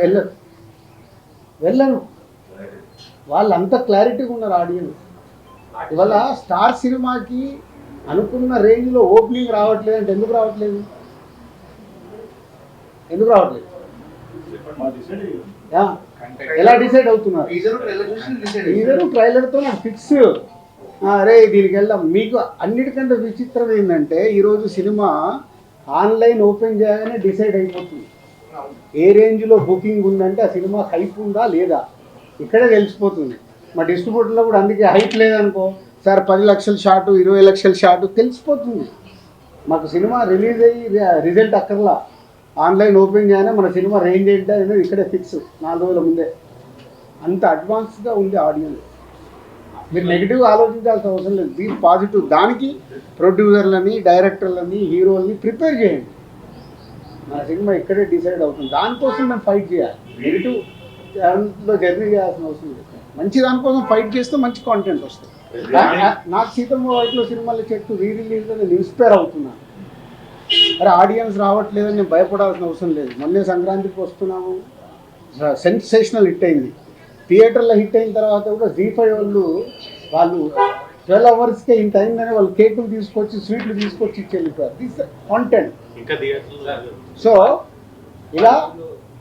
వెళ్ళరు. వెళ్ళను వాళ్ళంత క్లారిటీగా ఉన్నారు ఆడియన్స్ ఇవాళ స్టార్ సినిమాకి అనుకున్న రేంజ్లో ఓపెనింగ్ రావట్లేదు అంటే ఎందుకు రావట్లేదు? ఎందుకు రావట్లేదు? యా. ఎలా డిసైడ్ అవుతున్నారు? ఇద్దరు ట్రైలర్తో నాకు ఫిక్స్ అరే దీనికి వెళ్దాం. మీకు అన్నిటికంటే విచిత్రం ఏంటంటే ఈరోజు సినిమా ఆన్లైన్ ఓపెన్ చేయగానే డిసైడ్ అయిపోతుంది. ఏ రేంజ్లో బుకింగ్ ఉందంటే ఆ సినిమా హైప్ ఉందా లేదా? ఇక్కడే తెలిసిపోతుంది. మా డిస్ట్రిబ్యూటర్లో కూడా అందుకే హైప్ లేదనుకో సార్ పది లక్షల షాటు ఇరవై లక్షల షాటు తెలిసిపోతుంది. మాకు సినిమా రిలీజ్ అయ్యి రిజల్ట్ అక్కర్లా. ఆన్లైన్ ఓపెన్ చేయగానే మన సినిమా రేంజ్ ఏంటి అనేది ఇక్కడే ఫిక్స్ నాలుగు రోజుల ముందే. అంత అడ్వాన్స్గా ఉంది ఆడియన్స్ మీరు నెగిటివ్ ఆలోచించాల్సిన అవసరం లేదు. బీ పాజిటివ్ దానికి ప్రొడ్యూసర్లని డైరెక్టర్లని హీరోలని ప్రిపేర్ చేయండి. నా సినిమా ఇక్కడే డిసైడ్ అవుతుంది. దానికోసం మేము ఫైట్ చేయాలి. నెగిటివ్ దాంట్లో జర్నీ చేయాల్సిన అవసరం లేదు. మంచి దానికోసం ఫైట్ చేస్తే మంచి కాంటెంట్ వస్తుంది. నాకు సీతమ్మ వైట్లో సినిమాలు చెట్టు రీ రిలీజ్లో నేను ఇన్స్పైర్ అవుతున్నాను అరే ఆడియన్స్ రావట్లేదని నేను భయపడాల్సిన అవసరం లేదు. మొన్నే సంక్రాంతికి వస్తున్నాము. సెన్సేషనల్ హిట్ అయింది. థియేటర్లో హిట్ అయిన తర్వాత కూడా జీ ఫైవ్ వాళ్ళు వాళ్ళు ట్వెల్వ్ అవర్స్కే ఇంత అయిందని వాళ్ళు కేకులు తీసుకొచ్చి స్వీట్లు తీసుకొచ్చి ఇచ్చి వెళ్ళిపోయారు. దిస్ కాంటెంట్ సో ఇలా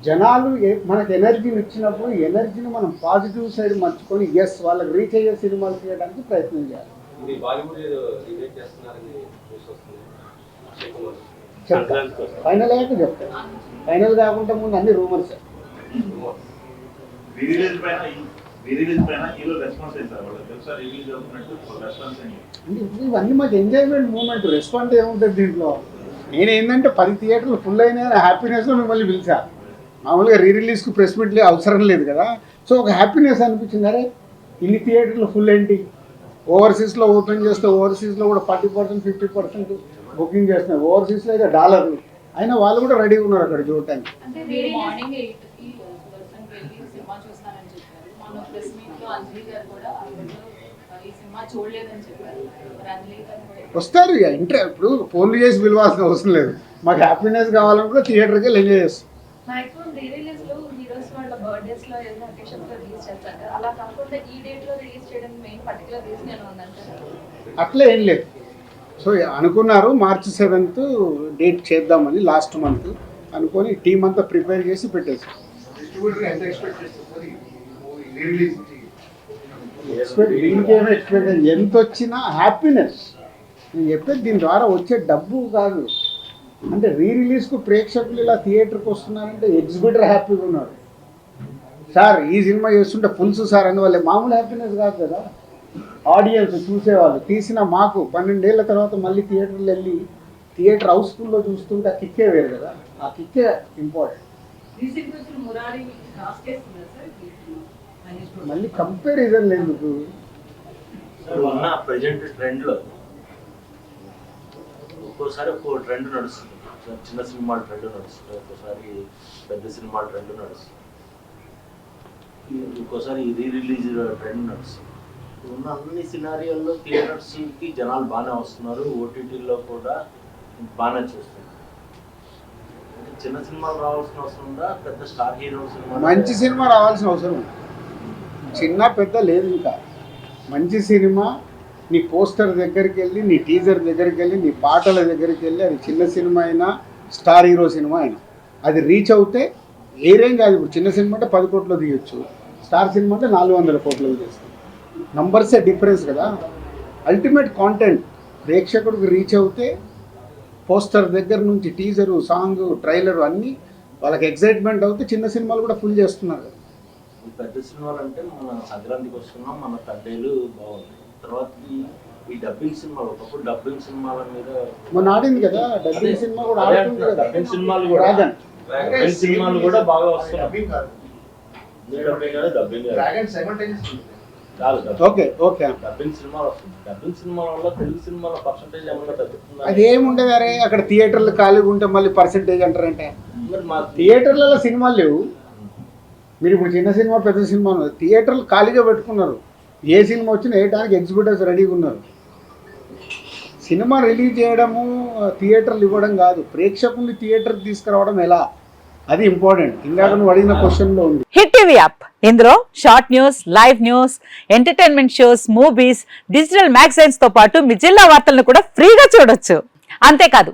జనాలు మనకు ఎనర్జీని ఇచ్చినప్పుడు ఎనర్జీని మనం పాజిటివ్ సైడ్ మర్చుకొని ఎస్ వాళ్ళకి రీచ్ అయ్యే సినిమాలు చేయడానికి ప్రయత్నం చేయాలి. ఇది బాలీవుడ్ ఏదో రీమేక్ చేస్తున్నారని న్యూస్ వస్తుంది. అక్షయ్ కుమార్ చెప్తా ఫైనల్ అయ్యాక చెప్తాను ఫైనల్ కాకుండా ముందు అన్ని రూమర్స్ రెస్పాన్స్ రెస్పాన్స్ ఇవన్నీ మాకు ఎంజాయ్మెంట్ మూమెంట్ రెస్పాండ్ ఏముంటుంది దీంట్లో? నేను ఏంటంటే పది థియేటర్లు ఫుల్ అయినా హ్యాపీనెస్లో మిమ్మల్ని పిలిచా. మామూలుగా రీ రిలీజ్కి ప్రెస్ మీట్లు అవసరం లేదు కదా. సో ఒక హ్యాపీనెస్ అనిపించింది. అరే ఇన్ని థియేటర్లు ఫుల్ ఏంటి? ఓవర్సీస్లో ఓపెన్ చేస్తే ఓవర్సీస్లో కూడా forty percent fifty percent booking చేస్తున్నారు ఓవర్సీస్లో అయితే డాలర్లు. అయినా వాళ్ళు కూడా రెడీగా ఉన్నారు అక్కడ చూడటానికి అంటే మీరు మార్నింగ్ ఎయిట్కి సుదర్శన్ వెళ్ళి సినిమా చూస్తానని చెప్పారు మన ప్రెస్ మీట్లో అంజలి గారు కూడా అప్పట్లో ఈ సినిమా చూడలేదని చెప్పారు. మరి అంజలి గారు కూడా వస్తారు ఇక ఇంటర్ ఇప్పుడు ఫోన్లు చేసి పిలవాల్సిన అవసరం లేదు. మాకు హ్యాపీనెస్ కావాలనుకుంటే థియేటర్కి వెళ్ళి ఎంజాయ్ చేస్తాం. మాక్సిమం రీ రిలీజ్లో హీరోస్ వాళ్ళ బర్త్డేస్లో ఏదైనా అకేషన్లో రిలీజ్ చేస్తారు? కదా అలా కాకుండా ఈ డేట్లో రిలీజ్ చేయడానికి మెయిన్ పర్టికులర్ రీజన్ ఏమైనా ఉందంటారా అట్లే ఏం లేదు. సో అనుకున్నారు మార్చి సెవెంత్ డేట్ చేద్దామని లాస్ట్ మంత్ అనుకొని టీం అంతా ప్రిపేర్ చేసి పెట్టేసి. ఎంత వచ్చినా హ్యాపీనెస్ నేను చెప్పేది దీని ద్వారా వచ్చే డబ్బు కాదు. అంటే రీ రిలీజ్కు ప్రేక్షకులు ఇలా థియేటర్కి వస్తున్నారంటే ఎగ్జిబిటర్ హ్యాపీగా ఉన్నారు. సార్ ఈ సినిమా చేస్తుంటే పులుసు సార్ అందువల్ల మామూలు హ్యాపీనెస్ కాదు కదా. ఆడియన్స్ చూసేవాళ్ళు తీసిన మాకు పన్నెండేళ్ళ తర్వాత మళ్ళీ థియేటర్లు వెళ్ళి థియేటర్ హౌస్ఫుల్లో చూస్తుంటే ఆ కిక్కే వేరు కదా. ఆ కిక్కే ఇంపార్టెంట్ మళ్ళీ కంపారిజన్ సార్ ఉన్న ప్రజెంట్ ట్రెండ్లో ఒక్కోసారి ఒక్కో ట్రెండ్ నడుస్తుంది. చిన్న సినిమాల ట్రెండ్ నడుస్తుంది ఒక్కోసారి పెద్ద సినిమాల ట్రెండ్ నడుస్తుంది ఇంకోసారి రీ రిలీజ్ ట్రెండ్ నడుస్తుంది. ఉన్న అన్ని సినారియోల్లో థియేటర్స్కి జనాలు బాగానే వస్తున్నారు ఓటీటీలో కూడా బాగానే చూస్తున్నారు. చిన్న సినిమాలు రావాల్సిన అవసరం ఉందా పెద్ద స్టార్ హీరో సినిమా మంచి సినిమా రావాల్సిన అవసరం. చిన్న పెద్ద లేదు ఇంకా. మంచి సినిమా నీ పోస్టర్ దగ్గరికి వెళ్ళి నీ టీజర్ దగ్గరికి వెళ్ళి నీ పాటల దగ్గరికి వెళ్ళి అది చిన్న సినిమా అయినా స్టార్ హీరో సినిమా అయినా. అది రీచ్ అవుతే ఏ రేంజ్ అది? ఇప్పుడు చిన్న సినిమా అంటే పది కోట్లు తీయొచ్చు. స్టార్ సినిమా అంటే నాలుగు వందల కోట్లు తీస్తుంది నంబర్సే డిఫరెన్స్ కదా. అల్టిమేట్ కాంటెంట్ ప్రేక్షకుడికి రీచ్ అవుతే పోస్టర్ దగ్గర నుంచి టీజరు సాంగ్ ట్రైలరు అన్నీ వాళ్ళకి ఎగ్జైట్మెంట్ అవుతే చిన్న సినిమాలు కూడా ఫుల్ చేస్తున్నారు కదా. ఈ పెద్ద సినిమాలు అంటే మన సంక్రాంతికి వస్తున్నాం మన పెద్దలు బాగుంది. తర్వాత ఈ ఈ డబ్బింగ్ సినిమాలు ఒకప్పుడు డబ్బింగ్ సినిమాల మీద మొన్న ఆడింది కదా డబ్బింగ్ సినిమా కూడా అదే ఆడుతుంది అంటున్నా, కదా? డబ్బింగ్ సినిమాలు కూడా డబ్బింగ్ సినిమాలు కూడా బాగా వస్తున్నాయి. డబ్బింగ్ కాదు, డబ్బింగ్. Okay okay. డబ్బింగ్ సినిమాలు వస్తుంది డబ్బింగ్ సినిమాల వల్ల తెలుగు సినిమాల పర్సంటేజ్ ఏమన్నా తగ్గుతుందా? అది ఏముండదు అరే అక్కడ థియేటర్లు ఖాళీగా ఉంటే మళ్ళీ పర్సంటేజ్ అంటారంటే. మరి మా థియేటర్లలో సినిమాలు లేవు. మీరు ఇప్పుడు చిన్న సినిమా పెద్ద సినిమా ఉన్నది థియేటర్లు ఖాళీగా పెట్టుకున్నారు. ఏ సినిమా వచ్చినా వేయడానికి ఎగ్జిబిటర్స్ రెడీగా ఉన్నారు. సినిమా రిలీజ్ చేయడము థియేటర్లు ఇవ్వడం కాదు. ప్రేక్షకుల్ని థియేటర్కి తీసుకురావడం ఎలా? అది ఇంపార్టెంట్. ఇందాక నువ్వు అడిగిన క్వశ్చన్లో ఉంది. Hit TV app. ఇందులో short news live news entertainment shows movies digital మ్యాగజైన్స్తో పాటు మీ జిల్లా వార్తలను కూడా ఫ్రీగా చూడొచ్చు. అంతేకాదు